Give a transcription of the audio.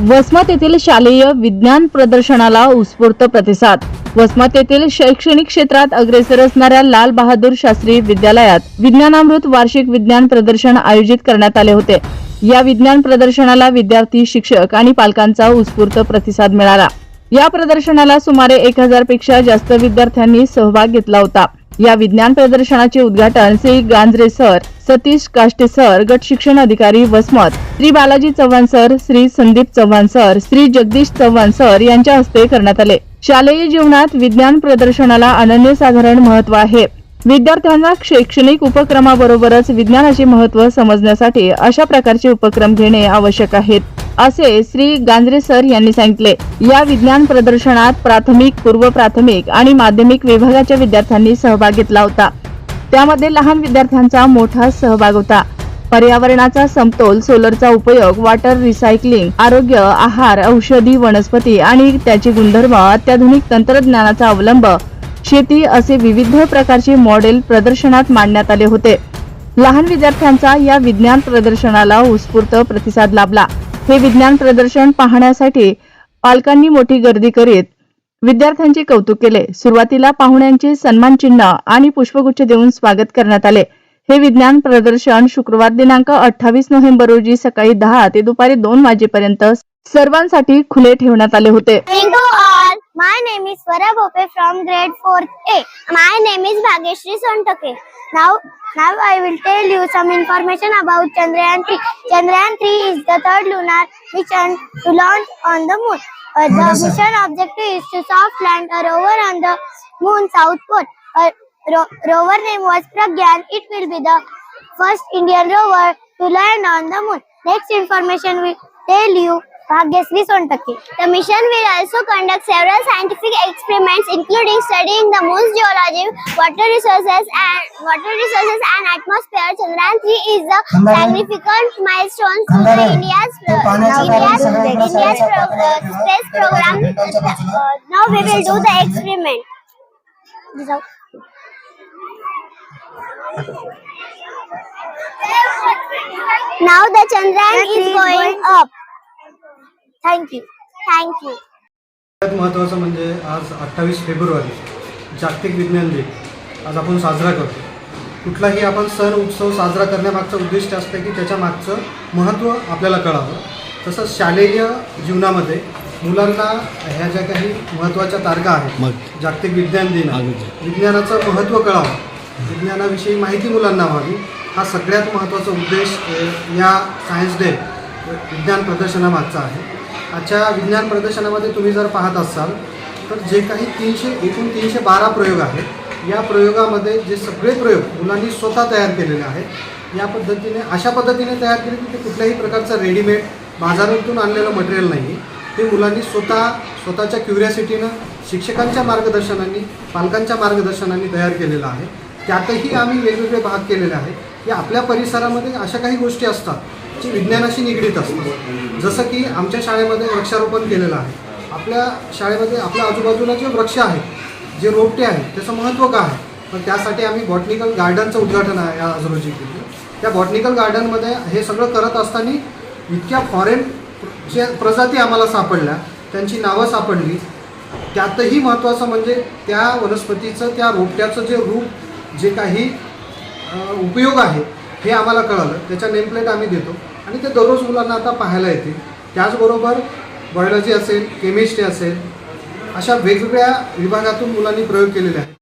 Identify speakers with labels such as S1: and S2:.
S1: वसमत येथील शालेय विज्ञान प्रदर्शनाला उत्स्फूर्त प्रतिसाद. वसमत येथील शैक्षणिक क्षेत्रात अग्रेसर असणाऱ्या लाल बहादूर शास्त्री विद्यालयात विज्ञानामृत वार्षिक विज्ञान प्रदर्शन आयोजित करण्यात आले होते. या विज्ञान प्रदर्शनाला विद्यार्थी शिक्षक आणि पालकांचा उत्स्फूर्त प्रतिसाद मिळाला. या प्रदर्शनाला सुमारे एक हजारपेक्षा जास्त विद्यार्थ्यांनी सहभाग घेतला होता. या विज्ञान प्रदर्शनाचे उद्घाटन श्री गांजरे सर सतीश काष्टे सर गट शिक्षण अधिकारी Vasmat Shri Balaji Chavan sir Shri Sandeep Chavan sir Shri Jagdish Chavan sir यांच्या हस्ते करण्यात आले. शालेय जीवनात विज्ञान प्रदर्शनाला अनन्यसाधारण महत्त्व आहे. विद्यार्थ्यांना शैक्षणिक उपक्रमाबरोबरच विज्ञानाचे महत्त्व समजण्यासाठी अशा प्रकारचे उपक्रम घेणे आवश्यक आहेत. असे श्री गांजरे सर यांनी सांगितले. या विज्ञान प्रदर्शनात प्राथमिक पूर्व प्राथमिक आणि माध्यमिक विभागाच्या विद्यार्थ्यांनी सहभाग घेतला होता. त्यामध्ये लहान विद्यार्थ्यांचा मोठा सहभाग होता. पर्यावरणाचा समतोल सोलरचा उपयोग वॉटर रिसायकलिंग आरोग्य आहार औषधी वनस्पती आणि त्याचे गुणधर्म अत्याधुनिक तंत्रज्ञानाचा अवलंब शेती असे विविध प्रकारचे मॉडेल प्रदर्शनात मांडण्यात आले होते. लहान विद्यार्थ्यांचा या विज्ञान प्रदर्शनाला उत्स्फूर्त प्रतिसाद लाभला. हे विज्ञान प्रदर्शन पाहण्यासाठी पालकांनी मोठी गर्दी करीत विद्यार्थ्यांचे कौतुक केले. सुरुवातीला पाहुण्यांचे सन्मान चिन्ह आणि पुष्पगुच्छ देऊन स्वागत करण्यात आले. हे विज्ञान प्रदर्शन शुक्रवार दिनांक अठ्ठावीस नोव्हेंबर रोजी सकाळी दहा ते दुपारी दोन वाजेपर्यंत सर्वांसाठी खुले ठेवण्यात आले होते.
S2: My name is Swara Bope from grade 4th A. My name is Bhageshri Sontake. Now, now I will tell you some information about Chandrayaan 3. Chandrayaan 3 is the third lunar mission to launch on the moon. Uh, the mission objective is to soft land a rover on the moon south pole. A ro- rover name was Pragyan. It will be the first Indian rover to land on the moon. Next information will tell you Bhagyasri Sontake. The mission will also conduct several scientific experiments including studying the moon's geology, water resources and water resources and atmosphere. Chandrayaan 3 is a significant milestone to the India's India's, India's pro, uh, space program. Uh, now we will do the experiment. Now the Chandrayaan is going up. Thank you.
S3: सगळ्यात महत्त्वाचं म्हणजे आज अठ्ठावीस February जागतिक विज्ञान दिन. आज आपण साजरा करतो. कुठलाही आपण सण उत्सव साजरा करण्यामागचं उद्दिष्ट असतं की त्याच्या मागचं महत्त्व आपल्याला कळावं. तसंच शालेय जीवनामध्ये मुलांना ह्या ज्या काही महत्त्वाच्या तारखा आहेत जागतिक विज्ञान दिन. विज्ञानाचं महत्त्व कळावं. विज्ञानाविषयी माहिती मुलांना व्हावी. हा सगळ्यात महत्त्वाचा उद्देश या सायन्स डे विज्ञान प्रदर्शनामागचा आहे. आजच्या विज्ञान प्रदर्शनामध्ये तुम्ही जर पाहत असाल तर जे काही तीनशे एकूण तीनशे बारा प्रयोग आहेत या प्रयोगामध्ये जे सगळे प्रयोग मुलांनी स्वतः तयार केलेले आहेत या पद्धतीने अशा पद्धतीने तयार केले की ते कुठल्याही प्रकारचं रेडीमेड बाजारातून आणलेलं मटेरियल नाही ते मुलांनी स्वतः स्वतःच्या क्युरियासिटीनं शिक्षकांच्या मार्गदर्शनाने पालकांच्या मार्गदर्शनाने तयार केलेलं आहे. त्यातही आम्ही वेगवेगळे भाग केलेले आहेत. की आपल्या परिसरामध्ये अशा काही गोष्टी असतात जी विज्ञानाशी निगडीत असतात जसं की आमच्या शाळेमध्ये वृक्षारोपण केलेलं आहे. आपल्या शाळेमध्ये आपल्या आजूबाजूला जे वृक्ष आहेत जे रोपटे आहेत त्याचं महत्त्व काय आहे? पण त्यासाठी आम्ही बॉटनिकल गार्डनचं उद्घाटन आहे आज रोजी. केलं त्या बॉटनिकल गार्डनमध्ये हे सगळं करत असताना इतक्या फॉरेन ज्या प्रजाती आम्हाला सापडल्या त्यांची नावं सापडली. त्यातही महत्त्वाचं म्हणजे त्या वनस्पतीचं त्या रोपट्याचं जे रूप जे काही उपयोग आहे हे आम्हाला कळालं. त्याच्या नेमप्लेट आम्ही देतो. आणि ते दररोज मुलांना आता पाहायला येतील. त्याचबरोबर बायोलॉजी असेल केमिस्ट्री असेल अशा वेगवेगळ्या विभागातून मुलांनी प्रयोग केलेले आहेत.